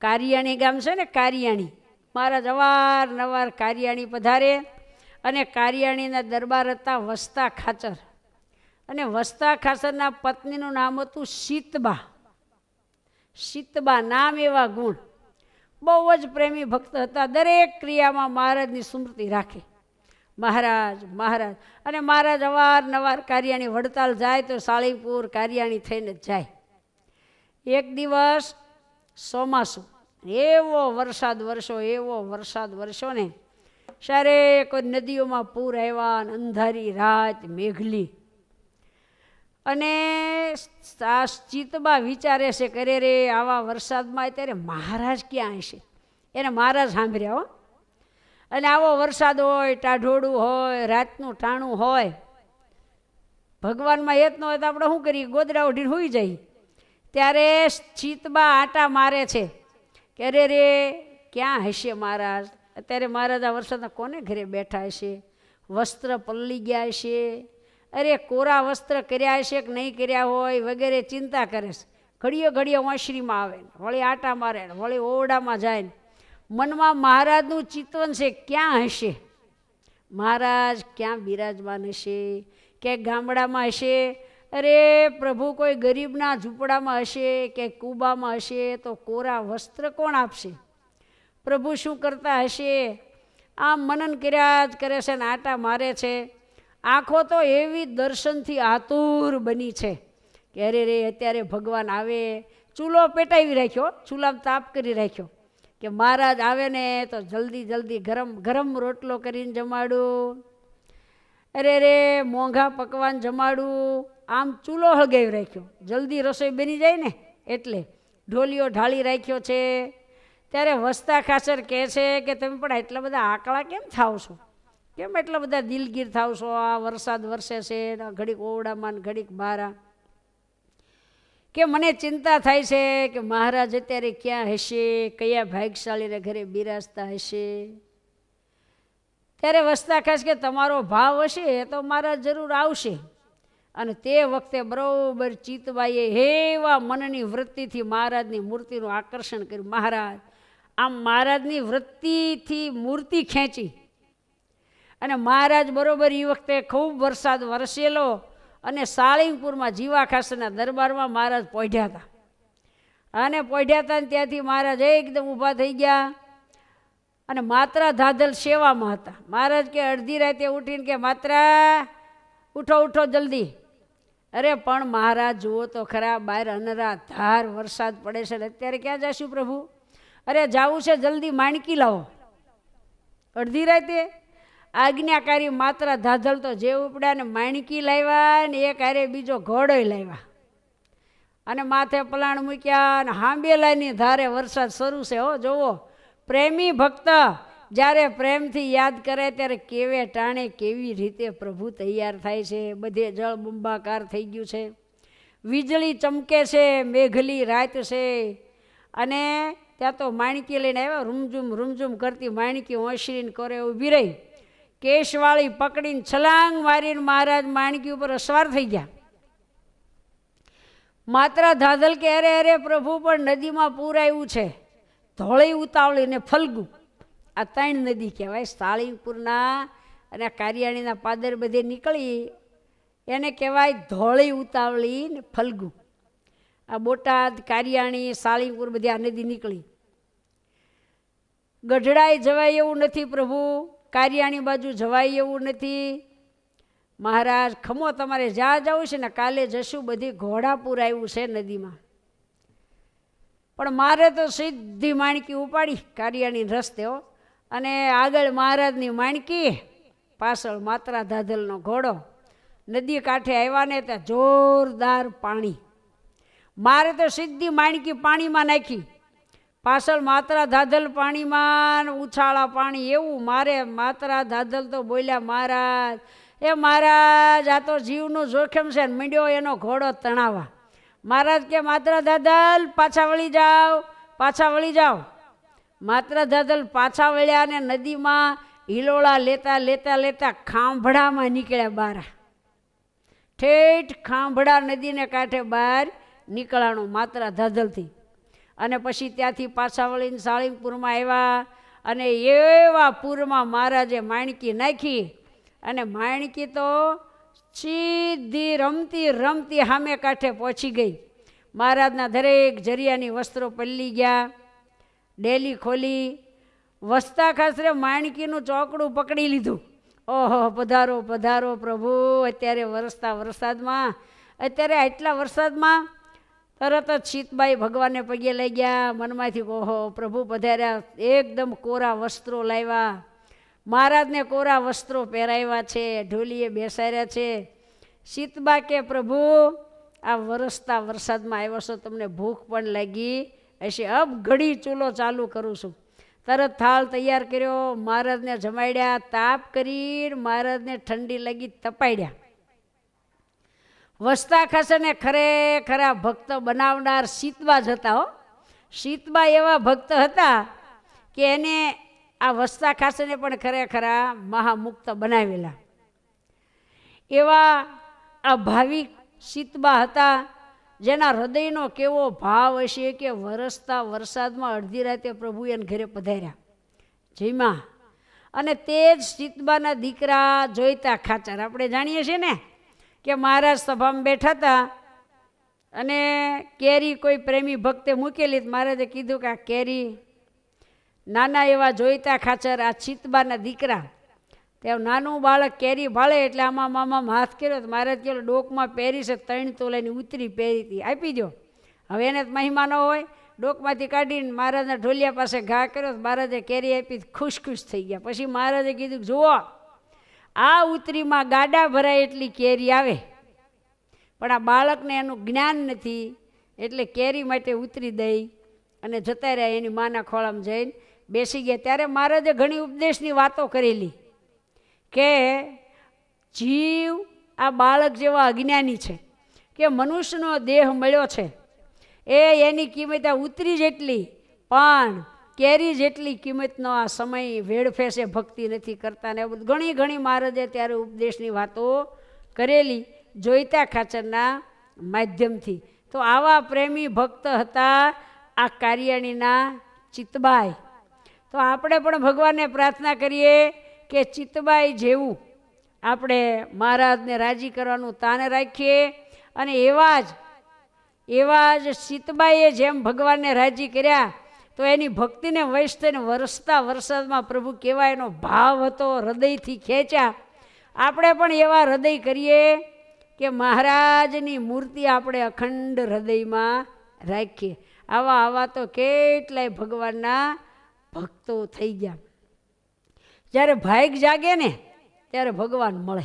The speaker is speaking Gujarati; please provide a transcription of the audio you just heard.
કારિયાણી ગામ છે ને કારિયાણી. મહારાજ અવારનવાર કારિયાણી પધારે અને કારિયાણીના દરબાર હતા વસ્તા ખાચર. અને વસ્તા ખાચરના પત્નીનું નામ હતું શીતબા. શીતબા નામ એવા ગુણ. બહુ જ પ્રેમી ભક્ત હતા. દરેક ક્રિયામાં મહારાજની સ્મૃતિ રાખે. મહારાજ મહારાજ. અને મહારાજ અવારનવાર કારિયાણી વડતાલ જાય તો સાળીપુર કારિયાણી થઈને જ જાય. એક દિવસ ચોમાસું. એવો વરસાદ વરસો એવો વરસાદ વરસો ને. સારે કોઈ નદીઓમાં પૂર આવ્યા અંધારી રાત મેઘલી. અને આ ચિત્તમાં વિચારે છે કરે રે, આવા વરસાદમાં અત્યારે મહારાજ ક્યાં હશે? એને મહારાજ સાંભળ્યા હો. અને આવો વરસાદ હોય, ટાઢોડું હોય, રાતનું ટાણું હોય. ભગવાનમાં હેત ન હોય તો આપણે શું કરીએ? ગોદડા ઉઠીને હોઈ જઈએ. ત્યારે ચિત્તમાં આટા મારે છે. કે, અરે રે, ક્યાં હશે મહારાજ? અત્યારે મહારાજ આ વરસાદના કોને ઘરે બેઠા હશે? વસ્ત્ર પલ્લી ગયા હશે? અરે, કોરા વસ્ત્ર કર્યા હશે કે નહીં કર્યા હોય? વગેરે ચિંતા કરે છે. ઘડીએ ઘડીએ વાંસળીમાં આવે ને, વળી આટા મારે ને, વળી ઓરડામાં જાય ને. મનમાં મહારાજનું ચિંતન છે, ક્યાં હશે? મહારાજ, ક્યાં બિરાજમાન હશે? કે ગામડામાં હશે? અરે પ્રભુ, કોઈ ગરીબના ઝૂંપડામાં હશે કે કૂબામાં હશે તો કોરા વસ્ત્ર કોણ આપશે? પ્રભુ શું કરતા હશે? આમ મનન કર્યા જ કરે છે ને, આટા મારે છે. આંખો તો એવી દર્શનથી આતુર બની છે કે અરે રે, અત્યારે ભગવાન આવે. ચૂલો પેટાવી રાખ્યો, ચૂલામાં તાપ કરી રાખ્યો કે મહારાજ આવે ને તો જલ્દી જલ્દી ગરમ ગરમ રોટલો કરીને જમાડું. અરે રે, મોંઘા પકવાન જમાડું. આમ ચૂલો હળગાવી રાખ્યો. જલ્દી રસોઈ બની જાય ને એટલે ઢોલીઓ ઢાળી રાખ્યો છે. ત્યારે વસતા ખાસર કહે છે કે, તમે પણ એટલા બધા આકળા કેમ થાવ છો કેમ એટલા બધા દિલગીર થાવ છો આ વરસાદ વરસે છે ઘડીક ઓવડામાં ઘડીક બહાર કે મને ચિંતા થાય છે કે મહારાજ અત્યારે ક્યાં હશે? કયા ભાગશાળીને ઘરે બિરાજતા હશે? ત્યારે વસતા ખાસ કે, તમારો ભાવ હશે તો મહારાજ જરૂર આવશે. અને તે વખતે બરાબર ચિતબાઈએ હેવા મનની વૃત્તિથી મહારાજની મૂર્તિનું આકર્ષણ કર્યું. મહારાજ, આમ મહારાજની વૃત્તિથી મૂર્તિ ખેંચી. અને મહારાજ બરોબર એ વખતે ખૂબ વરસાદ વરસેલો અને સાળીંગપુરમાં જીવા ખાસના દરબારમાં મહારાજ પોઢ્યા હતા. અને પોઢ્યા હતા ને ત્યાંથી મહારાજ એકદમ ઊભા થઈ ગયા અને માત્રા ધાધલ સેવામાં હતા. મહારાજ કે અડધી રાતે ઉઠીને કે, માત્રા, ઉઠો ઉઠો જલ્દી. અરે પણ મહારાજ, જુઓ તો ખરા બહાર અનરા ધાર વરસાદ પડે છે અત્યારે ક્યાં જશું પ્રભુ? અરે જાવું છે, જલ્દી માણકી લાવો. અડધી રાતે આજ્ઞાકારી માત્ર ધાધલ તો જે ઉપડાને માણકી લાવ્યા ને એક હારે બીજો ઘોડોય લાવ્યા. અને માથે પલાણ મૂક્યા અને હાંબેલાની ધારે વરસાદ શરૂ છે. હો જોવો પ્રેમી ભક્ત જ્યારે પ્રેમથી યાદ કરે ત્યારે કેવે ટાણે કેવી રીતે પ્રભુ તૈયાર થાય છે? બધે જળ બુંબાકાર થઈ ગયું છે. વીજળી ચમકે છે, મેઘલી રાત છે. અને ત્યાં તો માણકી લઈને આવ્યા, રૂમઝુમ રૂમઝુમ કરતી માણકી ઓસરીને કરે ઊભી રહી. કેશવાળી પકડીને છલાંગ મારીને મહારાજ માણકી ઉપર અસવાર થઈ ગયા. માત્ર ધાધલ કે અરે અરે પ્રભુ પણ નદીમાં પૂર આવ્યું છે. ધોળી ઉતાવળી ને ફલગુ. આ ત્રણ નદી કહેવાય સ્થાળીપુરના અને કારિયાણીના પાદર બધે નીકળી, એને કહેવાય ધોળી ઉતાવળી ને ફલગુ. આ બોટાદ, કારિયાણી, સાળીપુર બધી આ નદી નીકળી. ગઢડાએ જવાય એવું નથી પ્રભુ, કારિયાણી બાજુ જવાય એવું નથી. મહારાજ, ખમો તમારે જ્યાં જવું છે ને કાલે જશું, બધી ઘોડાપુર આવ્યું છે નદીમાં. પણ મારે તો સીધી માણકી ઉપાડી કારિયાણી રસ્તે હો. અને આગળ મહારાજની માણકી, પાછળ માત્રા ધાધલનો ઘોડો. નદી કાંઠે આવ્યા ને ત્યાં જોરદાર પાણી. મારે તો સીધી માણકી પાણીમાં નાખી. પાછળ માત્રા ધાધલ પાણીમાં ઉછાળા પાણી એવું. મારે માત્રા ધાધલ તો બોલ્યા, મહારાજ, એ મહારાજ, આ તો જીવનું જોખમ છે મીંડ્યો એનો ઘોડો તણાવા. મહારાજ કે, માત્રા ધાધલ, પાછા વળી જાઓ, પાછા વળી જાઓ. માત્રા ધાધલ પાછા વળ્યા ને નદીમાં હિલોળા લેતા લેતા લેતા ખાંભડામાં નીકળ્યા બહાર ઠેઠ ખાંભડા નદીને કાંઠે બહાર નીકળાણું માત્ર ધાધલથી અને પછી ત્યાંથી પાછા વળીને સાળીમપુરમાં આવ્યા અને એવા પૂરમાં મહારાજે માણકી નાખી અને માણકી તો સીધી રમતી રમતી સામે કાંઠે પહોંચી ગઈ. મહારાજના દરેક જરિયાની વસ્ત્રો પલ્લી ગયા. ડેલી ખોલી, વસતા ખાસરે માણકીનું ચોકડું પકડી લીધું. ઓહો, પધારો પધારો પ્રભુ, અત્યારે વરસતા વરસાદમાં, અત્યારે આટલા વરસાદમાં તરત જ શીતબાઈ ભગવાનને પગે લઈ ગયા, મનમાંથી ઓહો, પ્રભુ પધાર્યા, એકદમ કોરા વસ્ત્રો લાવ્યા. મહારાજને કોરા વસ્ત્રો પહેરાવ્યા છે, ઢોલીએ બેસાડ્યા છે. શીતબા કે પ્રભુ, આ વરસતા વરસાદમાં આવ્યો છો, તમને ભૂખ પણ લાગી. હશે અબ ઘડી ચૂલો ચાલુ કરું છું. તરત થાળ તૈયાર કર્યો, મહારાજને જમાડ્યા, તાપ કરી મહારાજને ઠંડી લાગી તપાડ્યા. વસતા ખસને ખરેખરા ભક્ત બનાવનાર શીતબા જ હતા હો. શીતબા એવા ભક્ત હતા કે એને આ વસતા ખાસને પણ ખરેખરા મહામુક્ત બનાવેલા. એવા આ ભાવિક શીતબા હતા જેના હૃદયનો કેવો ભાવ હશે કે વરસતા વરસાદમાં અડધી રાતે પ્રભુ એને ઘરે પધાર્યા. જેમાં. અને તે જ શીતબાના દીકરા જોઈતા ખાચર. આપણે જાણીએ છીએ ને કે મહારાજ સભામાં બેઠા હતા અને કેરી કોઈ પ્રેમી ભક્તે મૂકેલી મહારાજે કીધું કે આ કેરી નાના એવા જોઈતા ખાચર, આ ચિતબાના દીકરા તે નાનું બાળક કેરી ભાળે એટલે આમાં મામા હાથ કર્યો તો મહારાજ કહ્યું ડોકમાં પહેરી છે ત્રણ તોલાની ઉતરી પહેરી હતી. આપી દો હવે એને મહિમા ન હોય. ડોકમાંથી કાઢીને મહારાજના ઢોલિયા પાસે ઘા કર્યો તો મહારાજે કેરી આપી ખુશ ખુશ થઈ ગયા. પછી મહારાજે કીધું, જુઓ, આ ઉતરીમાં ગાડા ભરાય એટલી કેરી આવે. પણ આ બાળકને એનું જ્ઞાન નથી, એટલે કેરી માટે ઉતરી દઈ અને જતા રહ્યા એની માના ખોળામાં જઈને બેસી ગયા. ત્યારે મહારાજે ઘણી ઉપદેશની વાતો કરેલી. કે જીવ આ બાળક જેવા અજ્ઞાની છે, કે મનુષ્યનો દેહ મળ્યો છે, એ એની કિંમત આ ઉતરી જેટલી, પણ કેરી જેટલી કિંમતનો આ સમય વેડફેસે ભક્તિ નથી કરતા ને ઘણી ઘણી મહારાજે ત્યારે ઉપદેશની વાતો કરેલી, જોઈતા ખાચરના માધ્યમથી. તો આવા પ્રેમી ભક્ત હતા આ કાર્યાણીના ચિતબાઈ. તો આપણે પણ ભગવાનને પ્રાર્થના કરીએ કે ચિતબાઈ જેવું આપણે મહારાજને રાજી કરવાનું તાને રાખીએ અને એવા જ એવા જ સીતબાઈએ જેમ ભગવાનને રાજી કર્યા, તો એની ભક્તિને વૈશ વરસતા વરસાદમાં પ્રભુ કેવા એનો ભાવ હતો, હૃદયથી ખેંચ્યા. આપણે પણ એવા હૃદય કરીએ કે મહારાજની મૂર્તિ આપણે અખંડ હૃદયમાં રાખીએ. આવા આવા તો કેટલાય ભગવાનના ભક્તો થઈ ગયા. જ્યારે ભાઈક જાગે ને ત્યારે ભગવાન મળે.